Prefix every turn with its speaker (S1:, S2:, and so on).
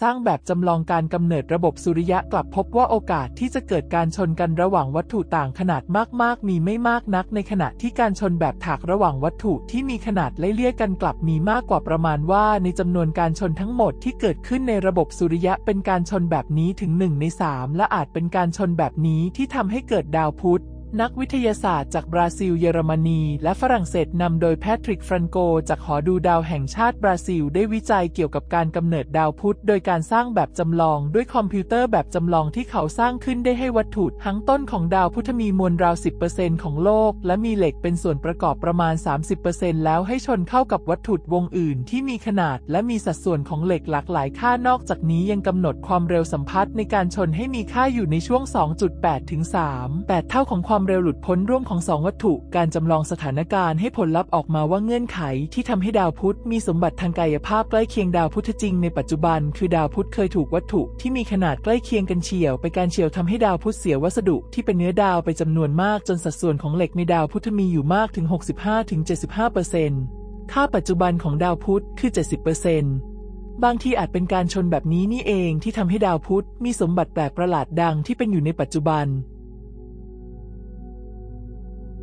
S1: สร้างแบบจำลองการกำเนิดระบบสุริยะกลับพบว่าโอกาสที่จะเกิดการชนกันระหว่างวัตถุต่างขนาดมากๆ มีไม่มากนัก ในขณะที่การชนแบบถากระหว่างวัตถุที่มีขนาดไล่เลี่ยกันกลับมีมากกว่าประมาณว่า ในจำนวนการชนทั้งหมดที่เกิดขึ้นในระบบสุริยะเป็นการชนแบบนี้ถึง1ใน3และอาจเป็นการชนแบบนี้ที่ทำให้เกิดดาวพุธ นักวิทยาศาสตร์จากบราซิล เยอรมนี และฝรั่งเศสนำโดยแพทริก ฟรันโก จากหอดูดาวแห่งชาติบราซิล ได้วิจัยเกี่ยวกับการกำเนิดดาวพุธ โดยการสร้างแบบจำลองด้วยคอมพิวเตอร์แบบจำลองที่เขาสร้างขึ้นได้ให้วัตถุทั้งต้นของดาวพุธมีมวลราว 10%ของโลก และมีเหล็กเป็นส่วนประกอบประมาณ 30%แล้วให้ชนเข้ากับวัตถุวงอื่น ที่มีขนาด และมีสัดส่วนของเหล็กหลากหลายค่านอกจากนี้ยังกำหนดความเร็วสัมพัทธ์ในการชนให้มีค่าอยู่ในช่วง 2.8 ถึง 3 8 เท่าของความเร็วหลุดพ้นร่วมของสองวัตถุ การจำลองสถานการณ์ให้ผลลัพธ์ออกมาว่าเงื่อนไขที่ทำให้ดาวพุธมีสมบัติทางกายภาพใกล้เคียงดาวพุธจริงในปัจจุบัน คือดาวพุธเคยถูกวัตถุที่มีขนาดใกล้เคียงกันเฉียวไปการเฉียวทำให้ดาวพุธเสียวัสดุที่เป็นเนื้อดาวไปจำนวนมากจนสัดส่วนของเหล็กในดาวพุธมีอยู่มากถึง 65-75%ค่าปัจจุบันของดาวพุธคือ 70%บางทีอาจเป็นการชนแบบนี้นี่เองที่ทำให้ดาวพุธมีสมบัติแปลกประหลาดดังที่เป็นอยู่ในปัจจุบัน